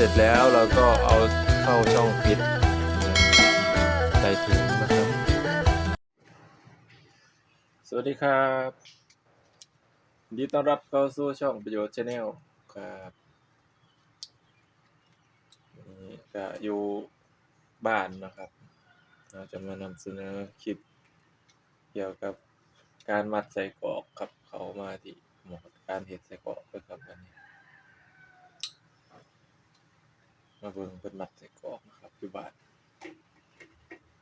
เสร็จแล้วเราก็เอาเข้าช่องฟิตใส่ถุงนะครับ สวัสดีครับยินดีต้อนรับเข้าสู่ช่องประโยชน์ชาแนลครับนี่ก็อยู่บ้านนะครับ เราจะมานำเสนอคลิปเกี่ยวกับการมัดใส่กรอกครับเขามาที่หมอดการเห็ดใส่กรอกด้วยครับวันนี้ มาเบิ่งเป็นมัดใส่กรอกนะครับอยู่บ้าน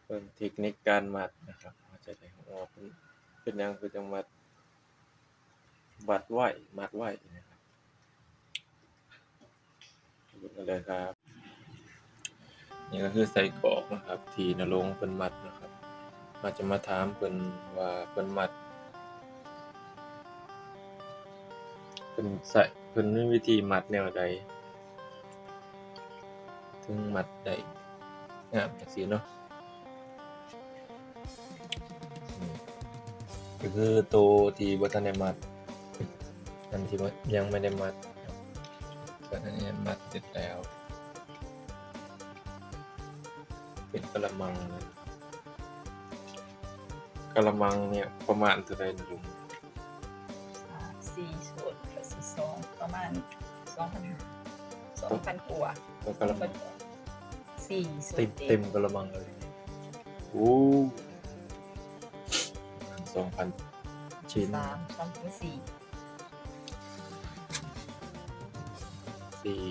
เบิ่งเทคนิคการมัดนะครับว่าจะได้หัวเป็นเป็นหยังคือจังมัดบัดไหวมัดไหวนะครับเบิ่งกันเลยครับ นี่ก็คือใส่กรอกนะครับ ที่นรงค์เป็นมัดนะครับมาจะมาถามเพิ่นว่าเพิ่นมัดเพิ่นใส่เพิ่นมีวิธีมัดแนวใด ถึงมัดได้งามจังซี่เนาะอืมก็คือตัวที่บ่ทันได้มัดอันที่บ่ยังไม่ได้มัดก็อันนี้มัดเสร็จแล้ว เป็นกระมังเลยกระมังเนี่ยประมาณเท่าไหร่นะลุงสี่ส่วนกับสี่สองประมาณสองพันสองพันกว่าก็กระมัง สี่ส่วนเต็มเต็มกระมังเลยโอ้สองพันชิ้นสามสามถึงสี่สี่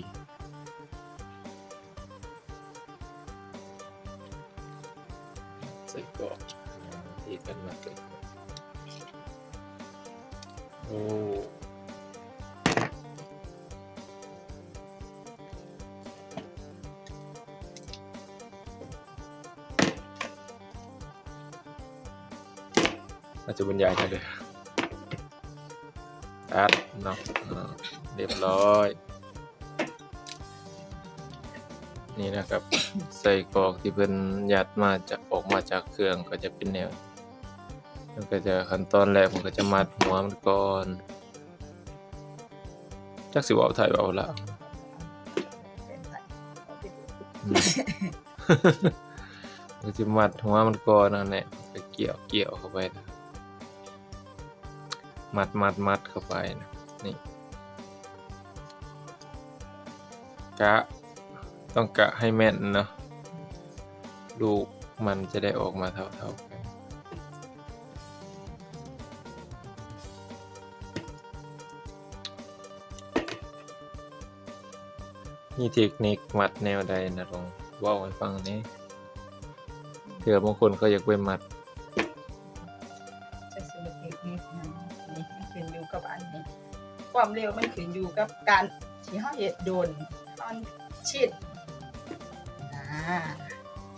ใส่กรอกที่กันมาใส่กรอกโอ้ จะบรรยายได้เลยตัดเนาะอ่าเรียบร้อย นี่นะครับ ใส่กรอกที่เป็นยัดมาจากออกมาจากเครื่องก็จะเป็นแนวมันก็จะขั้นตอนแรกมันก็จะมัดหัวมันก่อนจักสิเว่าไทยเว่าละเป็นไรเอาไปดูอืมก็จะมัดหัวมันก่อนนั่นแหละก็เกี่ยวเกี่ยวเข้าไปนะ มัดมัดมัดเข้าไปนะนี่กะต้องกะให้แม่นเนาะลูกมันจะได้ออกมาเท่าๆกันมีเทคนิคมัดแนวใดนะลองว่าให้ฟังนี้เผื่อบางคนเขาอยากไปมัด ความเร็วมันขึ้นอยู่กับการที่เขาเหยียดโดนตอนชิดอ่า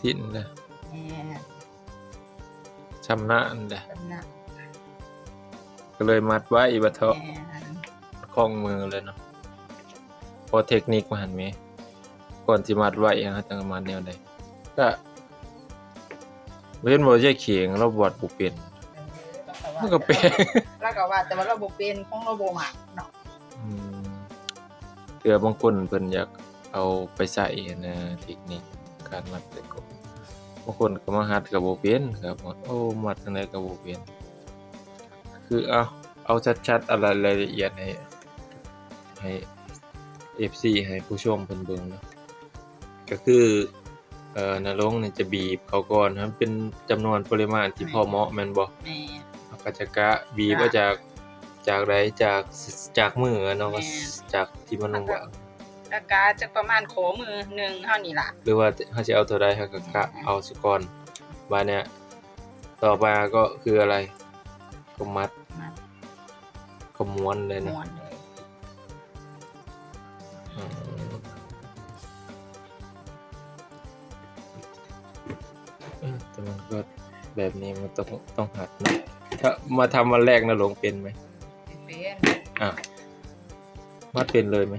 ทิ้นเลยแหมชำนาญเลยตำหนักก็เลยมัดไว้บัดเทาะแหมคล้องมือเลยเนาะพอเทคนิคมาหันไหมก่อนที่มัดไว้นะจังมัดแนวใดก็เว้นบ่ใช่เขียงเราบวดบ่เป็นมันก็เป็น แล้วก็ว่าแต่ว่าเราบ่เป็นของเราบ่มักเนาะอืม เผื่อบางคนเพิ่นอยากเอาไปใส่นะเทคนิคการมัดแต่กบบางคนก็มาหัดก็บ่เป็นครับว่าโอ้มัดจังไดก็บ่เป็นคือเอาเอาชัดๆอะไรรายละเอียดให้ให้ FC ให้ผู้ชมเพิ่นเบิ่งเนาะก็คือเอ่อนรงค์เนี่ยจะบีบเขาก่อนครับเป็นจำนวนปริมาณที่พอเหมาะแม่นบ่แหม่เอาก็จะกะบีบมาจาก จากใดจากจากมือเนาะแม่ จากที่มันวางราคาจะประมาณโขมือหนึ่งเท่านี้ล่ะหรือว่าเขาจะเอาตัวใดเขาก็กะเอาสุก่อนบาเนี่ยต่อมาก็คืออะไรก็มัดมัด ก็ม้วนเลยนะ ม้วนเลยอืมเอ้ยแต่มันก็แบบนี้มันต้องต้องหัดนะถ้ามาทำวันแรกนะหลงเป็นไหมเป็น อะมัดเป็นเลยไหม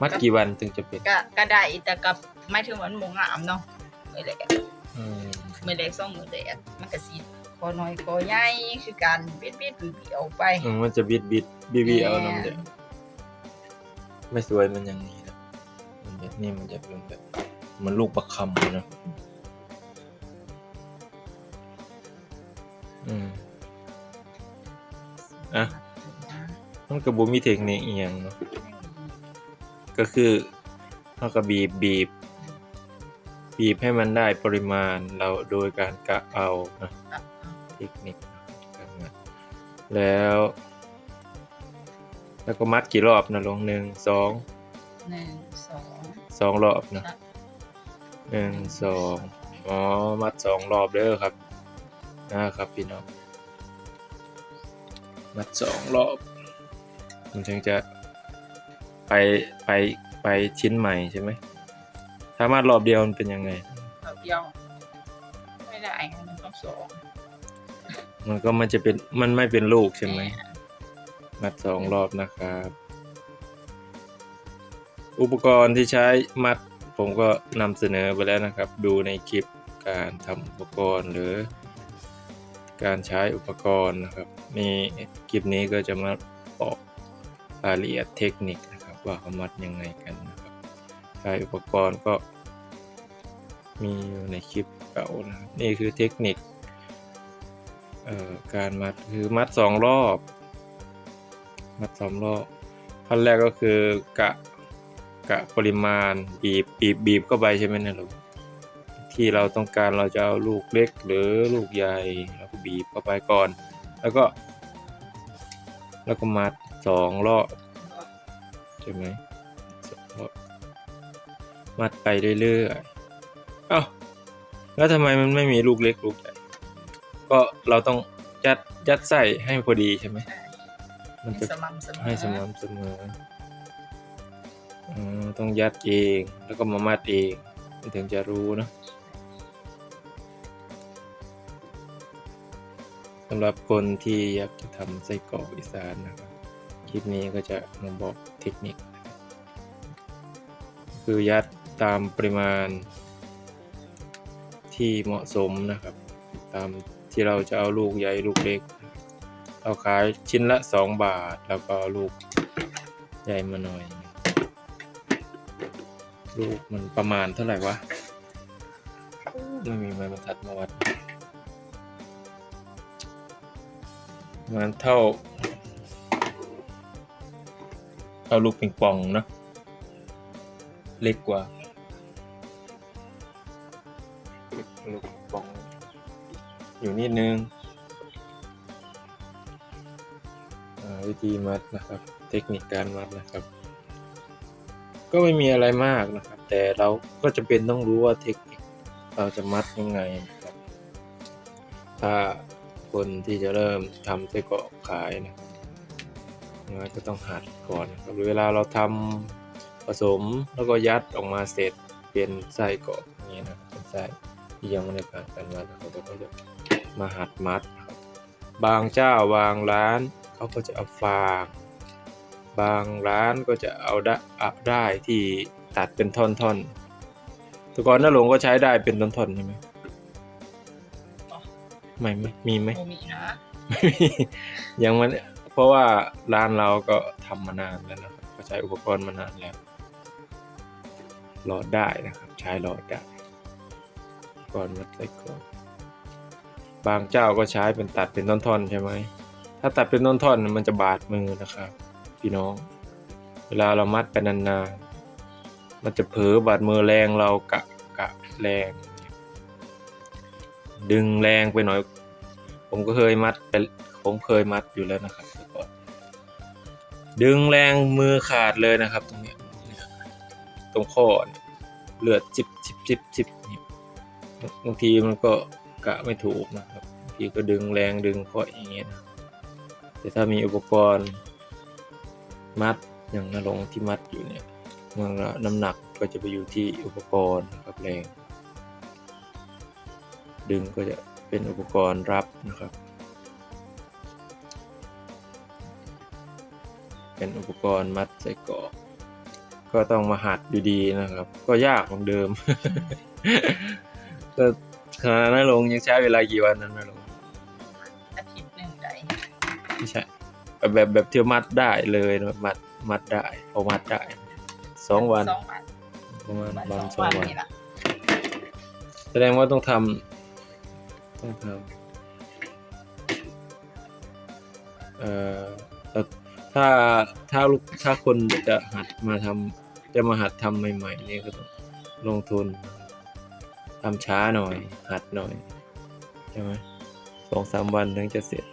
มัดกี่วันถึงจะเป็นก็ก็ได้แต่กับไม่ถึงวันหมงงามเนาะมือเล็กอืมมือเล็กสองมือเล็กมันก็สิคอน้อยคอใหญ่คือการเบียดเบียดปีเเอาไปอืมมันจะบิดบิดบีบีเอาน้ำเด็กไม่สวยมันอย่างนี้นะมันจะนี่มันจะเป็นแบบเหมันลูกประคำเลยนะอืมอะ มันก็บ่มีเทคนิคอีหยังเนาะก็คือเราก็บีบบีบบีบให้มันได้ปริมาณเราโดยการกะเอานะเทคนิคการงัดแล้ว แล้วก็มัดกี่รอบนะลงหนึ่งสองหนึ่งสองสองรอบนะหนึ่งสองอ๋อมัดสองรอบเด้อครับนะครับพี่น้องมัดสองรอบ มันถึงจะไปไปไปชิ้นใหม่ใช่ไหมถ้ามัดรอบเดียวมันเป็นยังไงเอาเดียว ไม่ได้มันต้องสองมันก็มันจะเป็นมันไม่เป็นลูกใช่ไหมมัดสองรอบนะครับ อุปกรณ์ที่ใช้มัดผมก็นำเสนอไปแล้วนะครับ ดูในคลิปการทำอุปกรณ์หรือ การใช้อุปกรณ์นะครับนี่คลิปนี้ก็จะมาบอก รายละเอียดเทคนิคนะครับว่าเขามัดยังไงกันนะครับใช้อุปกรณ์ก็มีอยู่ในคลิปเก่านะนี่คือเทคนิคการมัดคือมัดสองรอบ มัดสองรอบขั้นแรกก็คือกะกะปริมาณบีบบีบบีบเข้าไปใช่ไหมเนะลูกที่เราต้องการเราจะเอาลูกเล็กหรือลูกใหญ่เราก็บีบเข้าไปก่อน แล้วก็ แล้วก็มัด สองรอบใช่ไหมสองรอบมัดไปเรื่อยๆเอ้าแล้วทำไมมันไม่มีลูกเล็กลูกใหญ่ก็เราต้องยัดยัดใส่ให้พอดีใช่ไหมมันให้จะสม่ำเสมอให้สม่ำเสมออืมต้องยัดเองแล้วก็มามัดเองมันถึงจะรู้เนอะสำหรับคนที่อยากจะทำไส้กรอกอีสานนะครับ คลิปนี้ก็จะมาบอกเทคนิค คือยัดตามปริมาณที่เหมาะสมนะครับ ตามที่เราจะเอาลูกใหญ่ลูกเล็ก เราขายชิ้นละ 2 บาท แล้วก็เอาลูกใหญ่มาหน่อย ลูกมันประมาณเท่าไหร่วะไม่มีไม้บรรทัดมาวัดมันเท่า ท่าลูกปิงปองเนอะเล็กกว่าลูกปิงปอง อยู่นิดนึงอ่าวิธีมัดนะครับ เทคนิคการมัดนะครับ ก็ไม่มีอะไรมากนะครับ แต่เราก็จะเป็นต้องรู้ว่าเทคนิคเราจะมัดยังไงนะครับ ถ้าคนที่จะเริ่มทำไส้กรอกขายนะ ครับมันก็ต้องหัดก่อนนะครับเวลาเราทำผสมแล้วก็ยัดออกมาเสร็จเป็นไส้กรอกอย่างนี้นะครับเป็นไส้ที่ยังไม่ได้ผ่านการมัดนะครับเราก็จะมาหัดมัดนะครับบางเจ้าบางร้านเขาก็จะเอาฟางบางร้านก็จะเอาได้อับได้ที่ตัดเป็นท่อนๆแต่ก่อนน้าหลวงก็ใช้ได้เป็นท่อนๆใช่ไหมไม่ไม่มีไหมโอมีนะไม่มียังมัน เพราะว่าร้านเราก็ทำมานานแล้วนะครับก็ใช้อุปกรณ์มานานแล้วหลอดได้นะครับ ใช้หลอดได้ก่อนมัดใส่กรอกบางเจ้าก็ใช้เป็นตัดเป็นท่อนๆใช่ไหมถ้าตัดเป็นท่อนๆมันจะบาดมือนะครับ พี่น้อง เวลาเรามัดไปนานๆมันจะเผลอบาดมือแรงเรากะกะแรง ดึงแรงไปหน่อย ผมก็เคยมัดไปผมเคยมัดอยู่แล้วนะครับ ดึงแรงมือขาดเลยนะครับ ตรงเนี้ยตรงข้อเลือดจิบจิบจิบจิบบางทีมันก็กะไม่ถูกนะครับบางทีก็ดึงแรงดึงข้ออย่างเงี้ยนะแต่ถ้ามีอุปกรณ์มัดอย่างนรงที่มัดอยู่เนี่ยมันก็น้ำหนักก็จะไปอยู่ที่อุปกรณ์กับแรง ดึงก็จะเป็นอุปกรณ์รับนะครับ เป็นอุปกรณ์มัดใส่กรอกก็ต้องมาหัดดีๆนะครับ ก็ยากเหมือนเดิมก็ขณะนั้นลงยังใช้เวลากี่วันนั้นไม่ลงอาทิตย์หนึ่งได้ไม่ใช่แบบแบบแบบที่มัดได้เลยนะมัดมัดได้พอมัดได้สองวันสองวันประมาณวันวันสสอองงวัวันนนี่ล่ะแสดงว่าต้องทำต้องทำเอ่อแต่ ถ้าถ้าลูกถ้าคนจะหัดมาทำจะมาหัดทำใหม่ ๆ เนี่ยก็ต้องลงทุนทำช้าหน่อย หัดหน่อยใช่ไหมสองสามวันถึงจะเสร็จ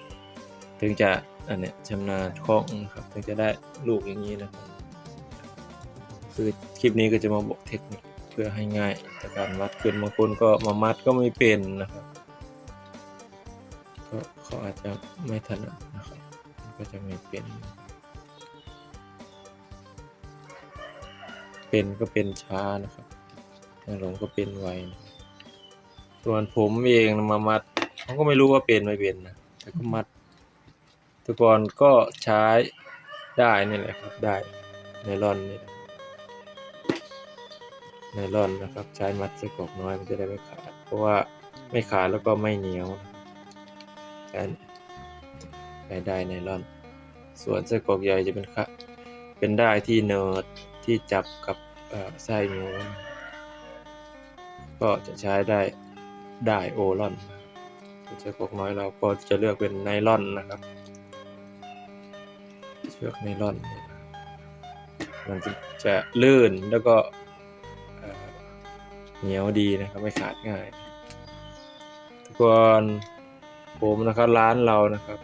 ถึงจะอันเนี้ยชำนาญคล่องนะครับ ถึงจะได้ลูกอย่างนี้นะครับ คือคลิปนี้ก็จะมาบอกเทคนิคเพื่อให้ง่ายต่การมัดขึ้นบางคนก็มามัดก็ไม่เป็นนะครับก็เขาอาจจะไม่ถนัดนะครับ ก็จะไม่เป็น เป็นก็เป็นช้านะครับทางหลงก็เป็นไวนะส่วนผมเองมามัดผมก็ไม่รู้ว่าเป็นไม่เป็นนะแต่ก็มัดแต่ก่อนก็ใช้ได้นี่แหละครับได้ไนลอนนี่ไนลอนนะครับ ใช้มัดไส้กรอกน้อยมันจะได้ไม่ขาด เพราะว่าไม่ขาดแล้วก็ไม่เหนียวการใช้ได้ไนลอน ส่วนไส้กรอกใหญ่จะเป็นค่ะเป็นได้ที่เนิร์ด ที่จับกับไส้หมูก็จะใช้ได้ได้โอลอนส่วนไส้กกน้อยเราก็จะเลือกเป็นไนลอนนะครับเชือกไนลอนเนี่ยนมันจะจะลื่นแล้วก็เหนียวดีนะครับไม่ขาดง่ายทุกคนผมนะครับร้านเรานะครับ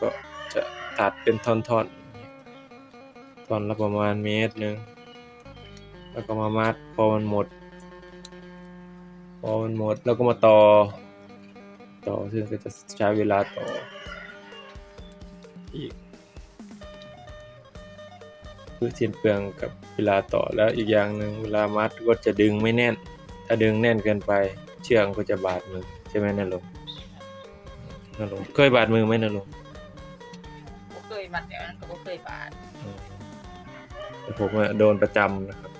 ก็จะตัดเป็นท่อนๆท่อนละประมาณเมตรหนึ่ง แล้วก็มามัดพอมันหมด พอมันหมดแล้วก็มาต่อ ต่อซึ่งก็จะใช้เวลาต่ออีกคือสิ้นเปลืองกับเวลาต่อแล้วอีกอย่างหนึ่งเวลามัดก็จะดึงไม่แน่น ถ้าดึงแน่นเกินไป เชือกก็จะบาดมือใช่ไหมนั่นลงนั่นลงเคยบาดมือไหมนั่นลงบ่เคยมัดเดี๋ยวนั้นก็บ่เคยบาดแต่ผมอะโดนประจำนะครับ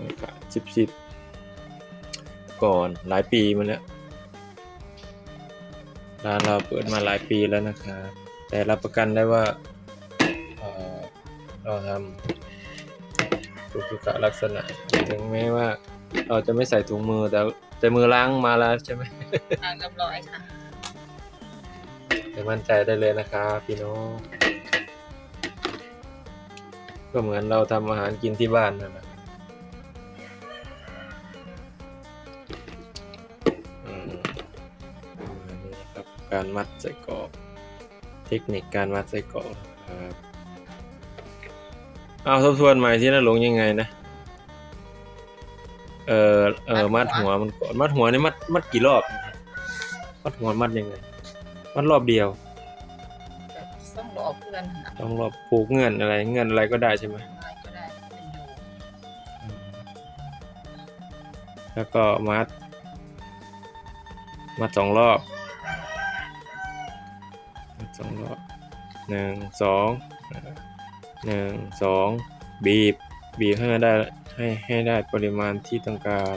เนี่ยขาชิบชิบก่อนหลายปีมาแล้วร้านเราเปิดมาหลายปีแล้วนะครับแต่รับประกันได้ว่าเอ่อเราทำถูกสุขลักษณะถึงแม้ว่า เราจะไม่ใส่ถุงมือแต่แต่มือล้างมาแล้วใช่ไหมอ่างเรียบร้อยค่ะแต่มั่นใจได้เลยนะครับพี่น้องก็เหมือนเราทำอาหารกินที่บ้านนั่นแหละ การมัดใส่กรอบ เทคนิคการมัดใส่กรอบนะครับเอาทบทวนใหม่ที่นั่นลงยังไงนะ เออเออมัดหัวมันก่อนมัดหัวนี่มัดมัดกี่รอบ มัดหัวมัดยังไง มัดรอบเดียวก็ต้องรอเพื่อนค่ะต้องรอบผูกเงื่อนอะไร เงื่อนอะไรก็ได้ใช่ไหมอะไรก็ได้เป็นอยู่แล้วก็มัด มัดสองรอบ หนึ่งสองหนึ่งสองบีบ บีบให้ได้ให้ให้ได้ปริมาณที่ต้องการ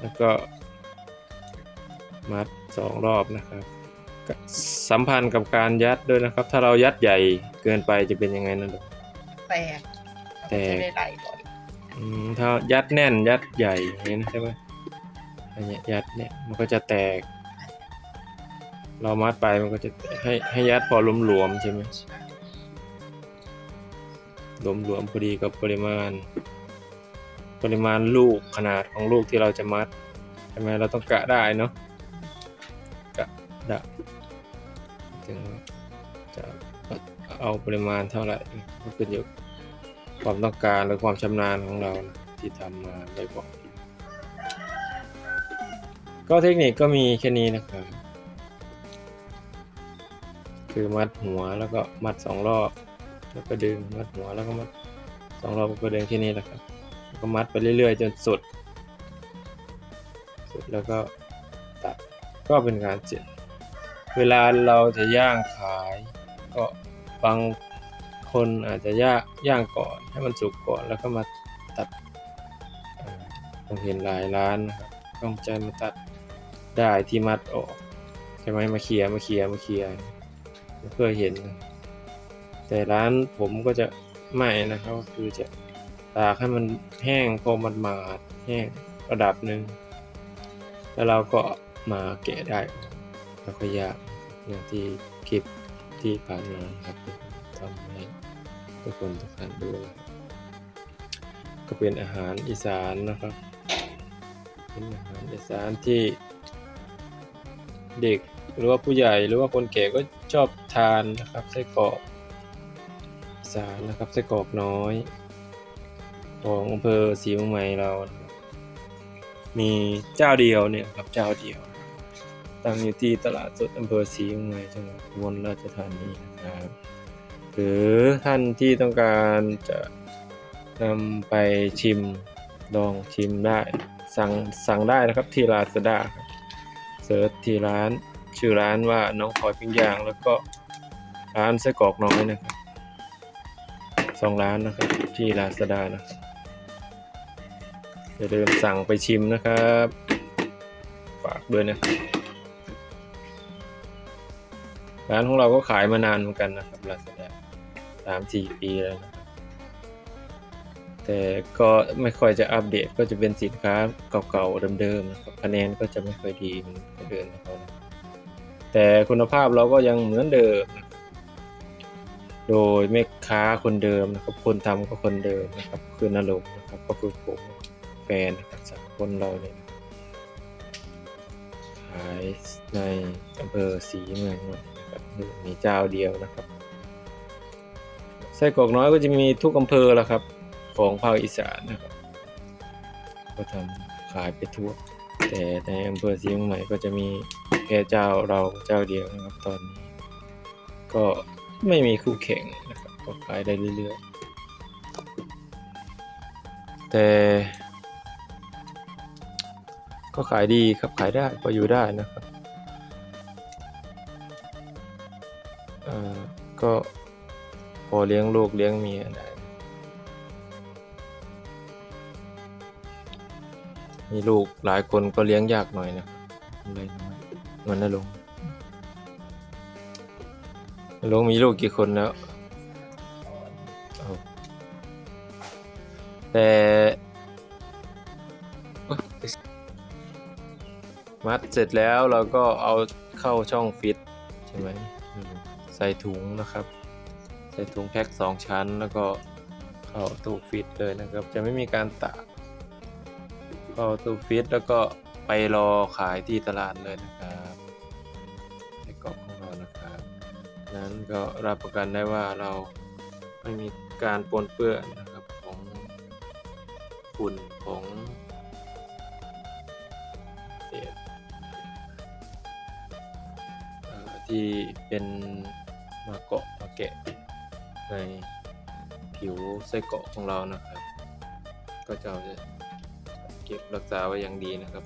แล้วก็มัดสองรอบนะครับก็สัมพันธ์กับการยัดด้วยนะครับ ถ้าเรายัดใหญ่เกินไปจะเป็นยังไงนั่นหรอแตกแตกจะได้ไหลบ่อยอืมถ้ายัดแน่นยัดใหญ่อย่างนี้นะใช่ไหมอันเนี้ยยัดเนี่ยมันก็จะแตก เรามัดไปมันก็จะให้ให้ยัดพอหลวมๆใช่ไหมหลวมๆพอดีกับปริมาณ ปริมาณลูกขนาดของลูกที่เราจะมัดใช่ไหมเราต้องกะได้เนาะกะด้ถึงจะเอาปริมาณเท่าไหร่ก็ขึ้นอยู่ความต้องการหรือความชำนาญของเรานะที่ทำมาบ่อยๆก็เทคนิคก็มีแค่นี้นะครับ คือมัดหัวแล้วก็มัดสองรอบ แล้วก็ดึงมัดหัวแล้วก็มัดสองรอบแล้วก็ดึงแค่นี้แหละครับแล้วก็มัดไปเรื่อยๆ จนสุด สุดแล้วก็ตัดก็เป็นการเสร็จเวลาเราจะย่างขาย ก็บางคนอาจจะย่างย่างก่อนให้มันสุกก่อนแล้วก็มาตัดเอ่อผมเห็นหลายร้านนะครับต้องใจมาตัดได้ที่มัดออกใช่ไหมมาเคลียร์มาเคลียร์มาเคลียร์ เคยเห็น แต่ร้านผมก็จะไม่นะครับ คือจะตากให้มันแห้งพอมันมาดแห้งระดับหนึ่งแล้วเราก็มาแกะได้แล้วก็ยากอย่างที่คลิปที่ผ่านมาครับทำให้ทุกคนทุกท่านดูครับก็เป็นอาหารอีสานนะครับ เป็นอาหารอีสานที่เด็กหรือว่าผู้ใหญ่หรือว่าคนแก่ก็ ชอบทานนะครับไส้กรอกสานนะครับไส้กรอกน้อย ของอำเภอศรีเมืองใหม่เรา มีเจ้าเดียวเนี่ยครับเจ้าเดียวตั้งอยู่ที่ตลาดสดอำเภอศรีเมืองใหม่จังหวัดอุบลราชธานีนะครับหรือท่านที่ต้องการจะนำไปชิมลองชิมได้ สั่งสั่งได้นะครับที่ลาซาด้ารับเซิร์ชที่ร้าน ชื่อร้านว่าน้องพลอยปิ้งย่าง แล้วก็ร้านไส้กรอกน้อยนะครับสองร้านนะครับ ที่ลาซาด้านะอย่าลืมสั่งไปชิมนะครับฝากด้วยนะครับร้านของเราก็ขายมานานเหมือนกันนะครับลาซาด้าสามสี่ปีแล้วนะแต่ก็ไม่ค่อยจะอัปเดตก็จะเป็นสินค้าเก่าๆเดิมๆนะครับคะแนนก็จะไม่ค่อยดีเหมือนคนอื่นนะครับ แต่คุณภาพเราก็ยังเหมือนเดิม โดยแม่ค้าคนเดิมนะครับคนทำก็คนเดิมนะครับ คือนรกนะครับก็คือผมแฟนนะครับสามคนเราเนี่ยขายในอำเภอศรีเมืองนนท์นะครับมีเจ้าเดียวนะครับไส้กรอกน้อยก็จะมีทุกอำเภอแล้วครับ ของภาคอีสานนะครับ ก็ทำขายไปทั่ว แต่ในอำเภอศรีเมืองใหม่ก็จะมี แค่เจ้าเราเจ้าเดียวนะครับตอนนี้ ก็ไม่มีคู่แข่งนะครับก็ขายได้เรื่อยๆ แต่ ก็ขายดีครับขายได้พออยู่ได้นะครับเอ่อก็พอเลี้ยงลูกเลี้ยงเมียได้มีลูกหลายคนก็เลี้ยงยากหน่อยนะครับเลยน้อยเห มันนะลุงลุงมีลูกกี่คนแล้ว แต่มัดเสร็จแล้วเราก็เอาเข้าช่องฟิตใช่ไหมอืมใส่ถุงนะครับ ใส่ถุงแพ็คสองชั้นแล้วก็เข้าตู้ฟิตเลยนะครับ จะไม่มีการตากเข้าตู้ฟิตแล้วก็ไปรอขายที่ตลาดเลยนะครับ ก็รับประกันได้ว่าเราไม่มีการปนเปื้อนนะครับของฝุ่นของเศษที่เป็นมาเกาะมาแกะในผิวไส้เกาะของเรานะครับ ก็จะเอาจะเก็บรักษาไว้อย่างดีนะครับ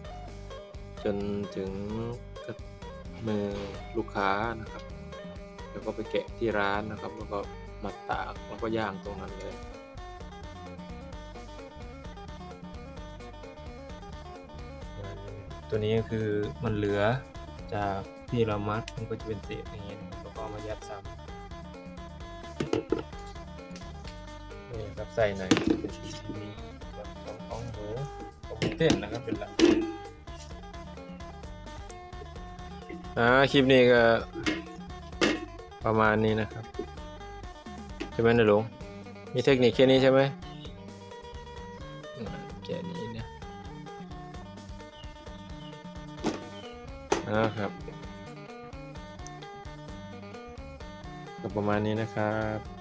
จนถึงมือลูกค้านะครับ แล้วก็ไปแกะที่ร้านนะครับ แล้วก็มาตากแล้วก็ย่างตรงนั้นเลยตัวนี้ก็คือมันเหลือจากที่เรามัดมันก็จะเป็นเศษอย่างเงี้ยแล้วก็มายัดซ้ำนี่ครับใส่ในมีส่วนของของหมูผมเต้นนะครับเป็นหลักอ่าคลิปนี้ก็ ประมาณนี้นะครับ ใช่ไหมนะลุงมีเทคนิคแค่นี้ใช่ไหมแค่นี้นะนะครับก็ประมาณนี้นะครับ